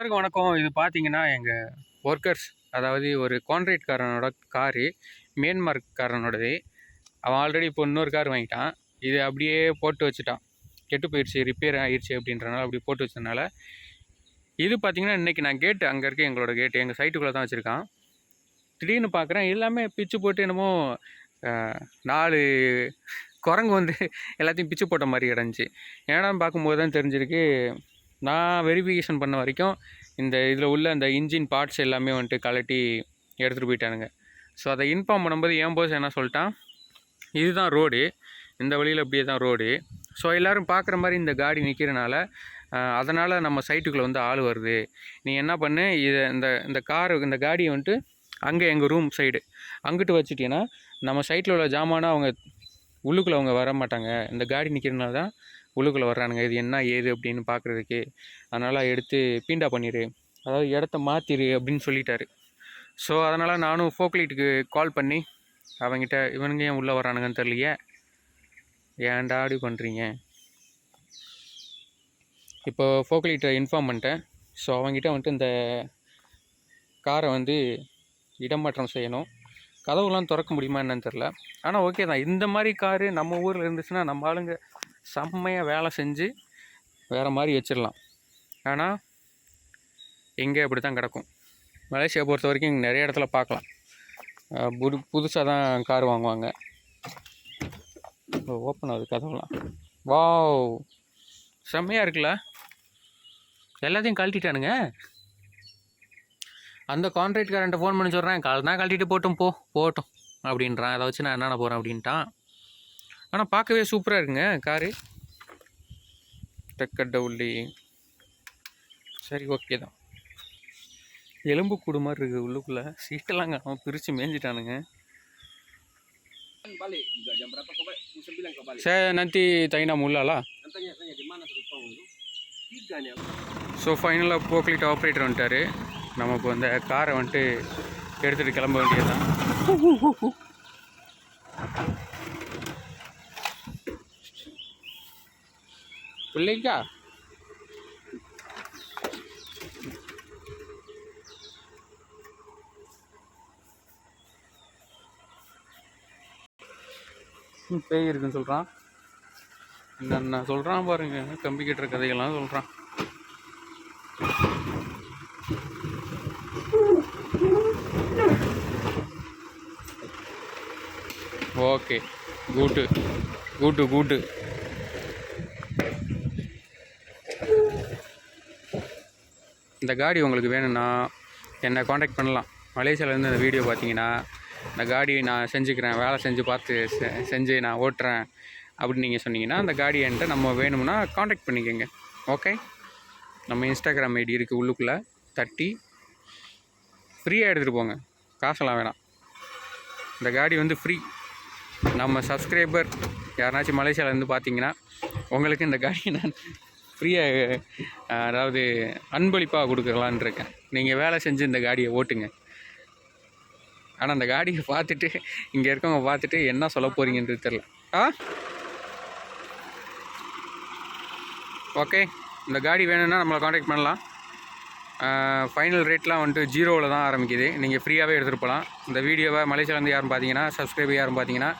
எல்லாருக்கும் வணக்கம். இது பார்த்தீங்கன்னா எங்கள் ஒர்க்கர்ஸ் அதாவது ஒரு கான்ட்ரேட்காரனோட காரு மியான்மர்காரனோடது அவன் ஆல்ரெடி இப்போ இன்னொரு கார் வாங்கிட்டான். இது அப்படியே போட்டு வச்சுட்டான். கெட்டு போயிடுச்சு ரிப்பேர் ஆயிடுச்சு அப்படின்றனால அப்படி போட்டு வச்சதுனால. இது பார்த்தீங்கன்னா இன்றைக்கி நான் கேட்டு அங்கே இருக்க எங்களோட கேட்டு எங்கள் சைட்டுக்குள்ளே தான் வச்சுருக்கான். திடீர்னு பார்க்குறேன் எல்லாமே பிச்சு போட்டு என்னமோ நாலு குரங்கு வந்து எல்லாத்தையும் பிச்சு போட்ட மாதிரி கிடந்துச்சு. ஏன்னா பார்க்கும்போது தான் தெரிஞ்சிருக்கு நான் வெரிஃபிகேஷன் பண்ண வரைக்கும் இந்த இதில் உள்ள இந்த இன்ஜின் பார்ட்ஸ் எல்லாமே வந்துட்டு கலட்டி எடுத்துகிட்டு போயிட்டானுங்க. ஸோ அதை இன்ஃபார்ம் பண்ணும்போது என் போஸ் என்ன சொல்லிட்டான்? இதுதான் ரோடு இந்த வழியில் இப்படியே தான் ரோடு ஸோ எல்லோரும் பார்க்குற மாதிரி இந்த காடி நிற்கிறனால அதனால் நம்ம சைட்டுக்குள்ளே வந்து ஆள் வருது. நீ என்ன பண்ணு? இதை இந்த இந்த கார் இந்த காடியை வந்துட்டு அங்கே எங்கள் ரூம் சைடு அங்கிட்டு வச்சுட்டீங்கன்னா நம்ம சைட்டில் உள்ள ஜாமானாக அவங்க உள்ளுக்குள்ளே அவங்க வர மாட்டாங்க. இந்த காடி நிற்கிறனால தான் உள்ளுக்குள்ளே வர்றானுங்க. இது என்ன ஏது அப்படின்னு பார்க்குறதுக்கு அதனால் எடுத்து பீண்டா பண்ணிடு அதாவது இடத்த மாற்றிடு அப்படின்னு சொல்லிட்டாரு. ஸோ அதனால் நானும் ஃபோக்லைட்டுக்கு கால் பண்ணி அவங்கிட்ட இவனுங்க ஏன் உள்ளே வரானுங்கன்னு தெரியலையே? ஏன்டா அப்படி பண்ணுறீங்க இப்போ ஃபோக்லைட்டை இன்ஃபார்ம் பண்ணிட்டேன். ஸோ அவங்ககிட்ட வந்துட்டு இந்த காரை வந்து இடமாற்றம் செய்யணும். கதவுலாம் திறக்க முடியுமா என்னன்னு தெரில ஆனால் ஓகே தான். இந்த மாதிரி காரு நம்ம ஊரில் இருந்துச்சுன்னா நம்ம ஆளுங்க செம்மையாக வேலை செஞ்சு வேறு மாதிரி வச்சிடலாம். ஆனால் இங்கே அப்படி தான் கிடக்கும். மலேசியா பொறுத்த வரைக்கும் இங்கே நிறைய இடத்துல பார்க்கலாம். புது புதுசாக தான் கார் வாங்குவாங்க. ஓப்பன் ஆகுது கதவுலாம். வாவ்! செம்மையாக இருக்குல்ல? எல்லாத்தையும் கழட்டிட்டானுங்க? அந்த கான்ட்ராக்ட்காரன்ட்ட ஃபோன் பண்ணி சொல்கிறேன் கால் தான் கழட்டிட்டு போட்டும் போ போட்டும். அப்படின்றான். அதை வச்சு நான் என்னென்ன போகிறேன் அப்படின்ட்டான். ஆனால் பார்க்கவே சூப்பராக இருக்குங்க காரு. டக்கட்ட உள்ளி. சரி ஓகே தான். எலும்பு கூடு மாதிரி இருக்குது உள்ளுக்குள்ளே. சீட்டெல்லாம் அவன் பிரித்து மேய்ஞ்சிட்டானுங்க. சே நந்தி தைனா முல்லாலா tanya ஸோ ஃபைனலாக போக்லிட் ஆப்ரேட்டர் வந்துட்டார். நமக்கு வந்து காரை வந்துட்டு எடுத்துகிட்டு கிளம்ப வேண்டியதுதான். பிள்ளைக்கா? பேய் இருக்குன்னு சொல்கிறான் என்னென்ன சொல்கிறான் பாருங்க கம்பி கட்டுற கதைகள்லாம் சொல்கிறான் ஓகே கூட்டு கூட்டு கூட்டு. இந்த காடி உங்களுக்கு வேணும்னா என்னை காண்டாக்ட் பண்ணலாம். மலேசியாவிலேருந்து இந்த வீடியோ பார்த்தீங்கன்னா இந்த காடி நான் செஞ்சுக்கிறேன் வேலை செஞ்சு பார்த்து செ- செஞ்சு நான் ஓட்டுறேன் அப்படின்னு நீங்கள் சொன்னீங்கன்னா அந்த காடி என்கிட்ட நம்ம வேணும்னா காண்டாக்ட் பண்ணிக்கோங்க. ஓகே நம்ம இன்ஸ்டாகிராம் ஐடி இருக்குது உள்ளுக்குள்ளே. தட்டி ஃப்ரீயாக எடுத்துகிட்டு போங்க. காசெல்லாம் வேணாம். இந்த காடி வந்து ஃப்ரீ நம்ம சப்ஸ்கிரைபர் யாருனாச்சும் மலேசியாவிலேருந்து பார்த்தீங்கன்னா உங்களுக்கு இந்த காடியை நான் ஃப்ரீயாக அதாவது அன்பளிப்பாக கொடுக்கலான்னு இருக்கேன். நீங்கள் வேலை செஞ்சு இந்த காடியை ஓட்டுங்க. ஆனால் அந்த காடியை பார்த்துட்டு இங்கே இருக்கவங்க பார்த்துட்டு என்ன சொல்ல போகிறீங்கன்றது தெரில ஆ? ஓகே. இந்த காடி வேணும்னா நம்மளை காண்டாக்ட் பண்ணலாம். ஃபைனல் ரேட்லாம் வந்துட்டு ஜீரோவில் தான் ஆரம்பிக்குது. நீங்கள் ஃப்ரீயாகவே எடுத்துகிட்டு போகலாம் இந்த வீடியோவை மலேசியாவிலேருந்து யாரும் பார்த்தீங்கன்னா சப்ஸ்கிரைபர் யாரும் பார்த்தீங்கன்னா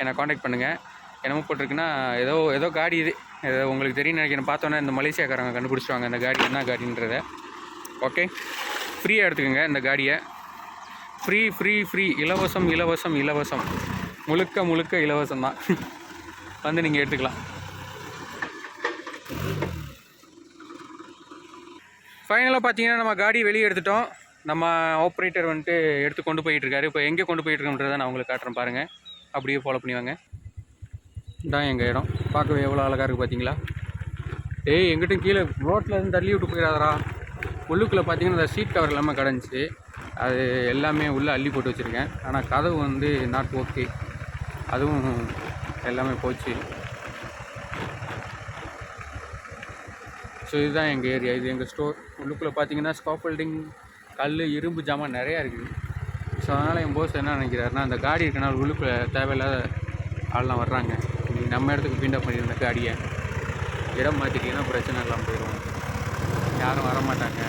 என்னை காண்டாக்ட் பண்ணுங்கள் என்னமோ போட்டிருக்குன்னா ஏதோ ஏதோ காடி இது. ஏதோ உங்களுக்கு தெரியும் நினைக்கிறேன். பார்த்தோன்னே இந்த மலேசியாக்காரங்க கண்டுபிடிச்சிருவாங்க இந்த காடி என்ன காடின்றத. ஓகே ஃப்ரீயாக எடுத்துக்கோங்க இந்த காடியை. ஃப்ரீ ஃப்ரீ ஃப்ரீ இலவசம் இலவசம் இலவசம். முழுக்க முழுக்க இலவசம் தான். வந்து நீங்கள் எடுத்துக்கலாம். ஃபைனலாக பார்த்தீங்கன்னா நம்ம காடி வெளியே எடுத்துட்டோம். நம்ம ஆப்ரேட்டர் வந்துட்டு எடுத்து கொண்டு போயிட்டுருக்காரு இப்போ எங்கே கொண்டு போயிட்டுருக்கோன்றதை நான் உங்களுக்கு காட்டுறேன் பாருங்கள் அப்படியே ஃபாலோ பண்ணி வாங்க இதான் எங்கள் இடம். பார்க்கவே எவ்வளோ அழகாக இருக்குது பார்த்தீங்களா டேய் எங்கிட்டும் கீழே ரோட்டில் இருந்து தள்ளி விட்டு போயிடாதரா உள்ளுக்குள்ளே பார்த்தீங்கன்னா அந்த சீட் கவர் இல்லாமல் கிடந்துச்சு. அது எல்லாமே உள்ளே அள்ளி போட்டு வச்சுருக்கேன். ஆனால் கதவு வந்து நாட் ஓகே அதுவும் எல்லாமே போச்சு. ஸோ இதுதான் எங்கள் ஏரியா இது எங்கள் ஸ்டோர் உள்ளுக்குள்ளே பார்த்தீங்கன்னா ஸ்காஃபோல்டிங் கல் இரும்பு ஜாமான் நிறையா இருக்குது. ஸோ அதனால் என் போஸ் என்ன நினைக்கிறாருன்னா அந்த காடி இருக்கனால உள்ளுக்குள்ளே தேவையில்லாத ஆள்லாம் வர்றாங்க. நம்ம இடத்துக்கு பீண்டப் பண்ணியிருந்த அடியை இடம் மாற்றிட்டீங்கன்னா பிரச்சனை இல்லாமல் போயிடும் யாரும் வர மாட்டாங்க